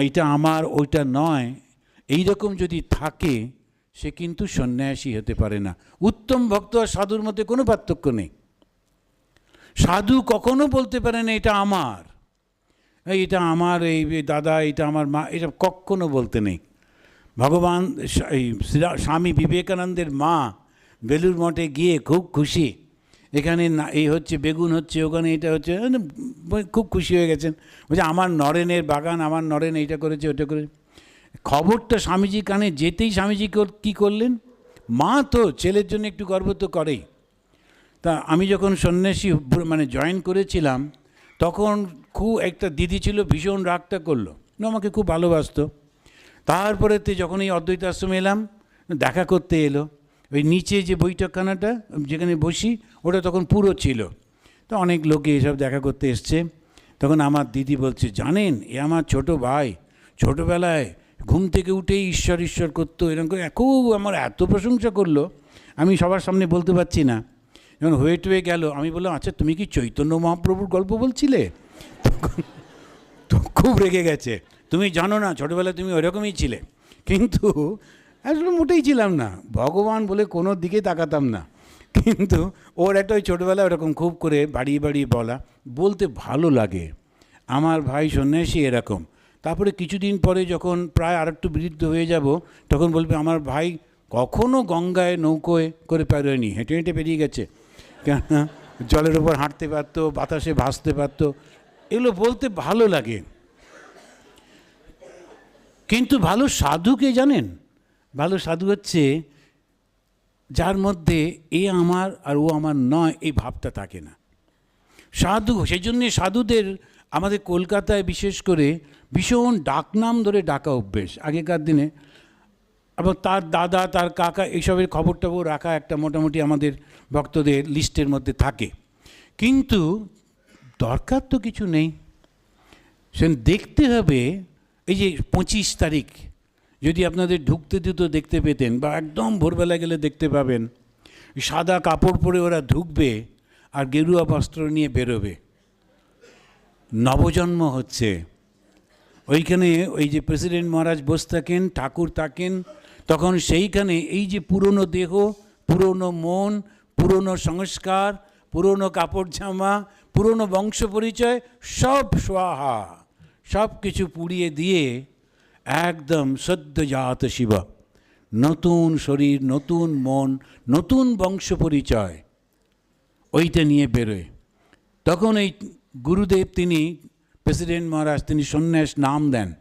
এইটা আমার, ওইটা নয়। এই রকম যদি থাকে, সে কিন্তু সন্ন্যাসী হতে পারে না। উত্তম ভক্ত আর সাধুর মধ্যে কোনো পার্থক্য নেই। সাধু কখনো বলতে পারে না, এটা আমার। এটা আমার, এই দাদা, এটা আমার মা, এটা কখনো বলতে নেই। ভগবান, এই স্বামী বিবেকানন্দের মা বেলুর মঠে গিয়ে খুব খুশি। এখানে না, এই হচ্ছে বেগুন হচ্ছে, ওখানে এটা হচ্ছে মানে খুব খুশি হয়ে গেছেন। বলছে, আমার নরেনের বাগান, আমার নরেন এইটা করেছে, ওটা করে খবরটা স্বামীজি কানে যেতেই স্বামীজি কী করলেন? মা তো ছেলের জন্য একটু গর্ব তো করেই। তা আমি যখন সন্ন্যাসী মানে জয়েন করেছিলাম, তখন খুব একটা দিদি ছিল, ভীষণ রাগটা করল। আমাকে খুব ভালোবাসতো। তারপরে তে যখন এই অদ্বৈত আশ্রমে এলাম, দেখা করতে এলো। ওই নিচে যে বৈঠকখানাটা যেখানে বসি, ওটা তখন পুরো ছিল। তো অনেক লোকে এসব দেখা করতে এসছে। তখন আমার দিদি বলছে, জানেন, এ আমার ছোট ভাই, ছোটোবেলায় ঘুম থেকে উঠেই ঈশ্বর ঈশ্বর করতো, এরকম করে খুব আমার এত প্রশংসা করল, আমি সবার সামনে বলতে পারছি না। যখন হয়ে টুয়ে গেল, আমি বললাম আচ্ছা তুমি কি চৈতন্য মহাপ্রভুর গল্প বলছিলে? তো খুব রেগে গেছে। তুমি জানো না, ছোটোবেলায় তুমি ওরকমই ছিলে। কিন্তু আসলে মোটেই ছিলাম না। ভগবান বলে কোনো দিকে তাকাতাম না। কিন্তু ওর একটা ওই ছোটোবেলায় ওরকম খুব করে বাড়িয়ে বাড়িয়ে বলা, বলতে ভালো লাগে। আমার ভাই সন্ন্যাসী এরকম। তারপরে কিছুদিন পরে যখন প্রায় আর একটু বৃদ্ধ হয়ে যাব, তখন বলবে, আমার ভাই কখনো গঙ্গায় নৌকোয় করে পেরোয়নি হেঁটে হেঁটে পেরিয়ে গেছে। কেননা জলের উপর হাঁটতে পারতো, বাতাসে ভাসতে পারতো। এগুলো বলতে ভালো লাগে। কিন্তু ভালো সাধুকে জানেন? ভালো সাধু হচ্ছে যার মধ্যে এ আমার আর ও আমার নয়, এই ভাবটা থাকে না। সাধু, সেই জন্যে সাধুদের আমাদের কলকাতায় বিশেষ করে ভীষণ ডাকনাম ধরে ডাকা অভ্যেস। আগেকার দিনে এবং তার দাদা, তার কাকা এইসবের খবর টবর রাখা একটা মোটামুটি আমাদের ভক্তদের লিস্টের মধ্যে থাকে। কিন্তু দরকার তো কিছু নেই। সে দেখতে হবে, এই যে পঁচিশ তারিখ যদি আপনাদের ঢুকতে দিত দেখতে পেতেন বা একদম ভোরবেলা গেলে দেখতে পাবেন, সাদা কাপড় পরে ওরা ঢুকবে আর গেরুয়া বস্ত্র নিয়ে বেরোবে। নবজন্ম হচ্ছে। ওইখানে ওই যে প্রেসিডেন্ট মহারাজ বসে থাকেন, ঠাকুর থাকেন, তখন সেইখানে এই যে পুরনো দেহ, পুরনো মন, পুরনো সংস্কার, পুরনো কাপড় জামা পুরনো বংশ পরিচয়, সব সোয়াহা, সব কিছু পুড়িয়ে দিয়ে একদম সদ্যজাত শিব। নতুন শরীর, নতুন মন, নতুন বংশ পরিচয়। ওইটা নিয়ে বেরোয়। তখন এই গুরুদেব তিনি, প্রেসিডেন্ট মহারাজ তিনি সন্ন্যাস নাম দেন।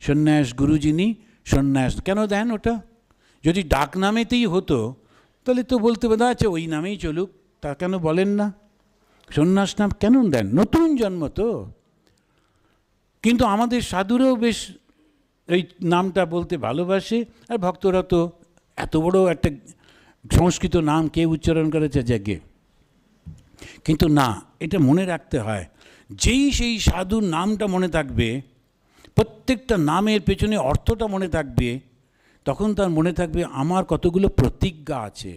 সন্ন্যাস গুরুজিনী সন্ন্যাস, কেন দেন ওটা? যদি ডাক নামেতেই হতো, তাহলে তো বলতে পারে আচ্ছা ওই নামেই চলুক। তা কেন বলেন না? সন্ন্যাস নাম কেন দেন? নতুন জন্ম তো। কিন্তু আমাদের সাধুরাও বেশ এই নামটা বলতে ভালোবাসে, আর ভক্তরা তো এত বড় একটা সংস্কৃত নাম কে উচ্চারণ করেছে যাকে কিন্তু না, এটা মনে রাখতে হয়, যেই সেই সাধুর নামটা মনে থাকবে, প্রত্যেকটা নামের পেছনে অর্থটা মনে থাকবে, তখন তার মনে থাকবে আমার কতগুলো প্রতিজ্ঞা আছে।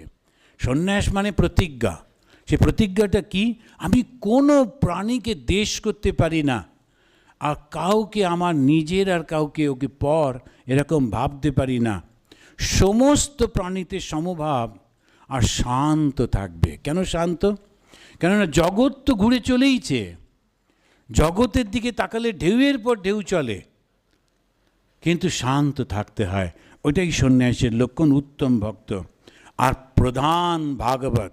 সন্ন্যাস মানে প্রতিজ্ঞা। সে প্রতিজ্ঞাটা কি? আমি কোনো প্রাণীকে দেশ করতে পারি না। আর কাউকে আমার নিজের আর কাউকে ওকে পর এরকম ভাবতে পারি না। সমস্ত প্রাণীতে সমভাব আর শান্ত থাকবে। কেন শান্ত? কেননা জগৎ তো ঘুরে চলেইছে। জগতের দিকে তাকালে ঢেউয়ের পর ঢেউ চলে। কিন্তু শান্ত থাকতে হয়। ওইটাই সন্ন্যাসের লক্ষণ উত্তম ভক্ত। আর প্রধান ভাগবত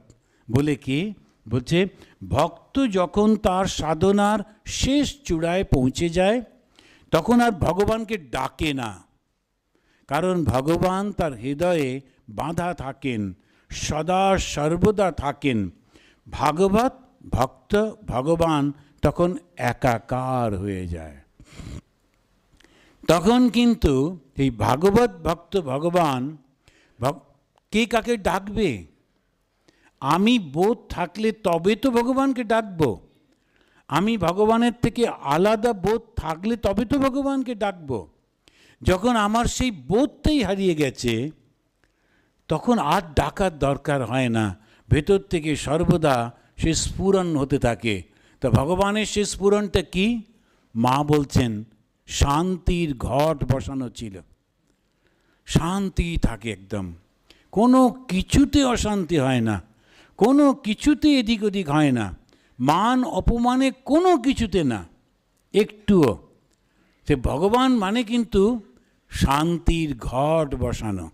বলে কি? বলছে ভক্ত যখন তার সাধনার শেষ চূড়ায় পৌঁছে যায়, তখন আর ভগবানকে ডাকে না। কারণ ভগবান তার হৃদয়ে বাঁধা থাকেন, সদা সর্বদা থাকেন। ভাগবত ভক্ত, ভগবান তখন একাকার হয়ে যায়। তখন কিন্তু এই ভাগবত ভক্ত ভগবান ভগ- কে কাকে ডাকবে? আমি বোধ থাকলে তবে তো ভগবানকে ডাকবো। আমি ভগবানের থেকে আলাদা বোধ থাকলে তবে তো ভগবানকে ডাকবো। যখন আমার সেই বোধটাই হারিয়ে গেছে, তখন আর ডাকার দরকার হয় না। ভেতর থেকে সর্বদা সে স্ফুরণ হতে থাকে। তা ভগবানের সে স্ফুরণটা কি? মা বলছেন, শান্তির ঘট বসানো ছিল। শান্তি থাকে একদম। কোনো কিছুতে অশান্তি হয় না। কোনো কিছুতে এদিক ওদিক হয় না। মান অপমানে কোনো কিছুতে না। একটুও। সে ভগবান মানে কিন্তু শান্তির ঘট বসানো।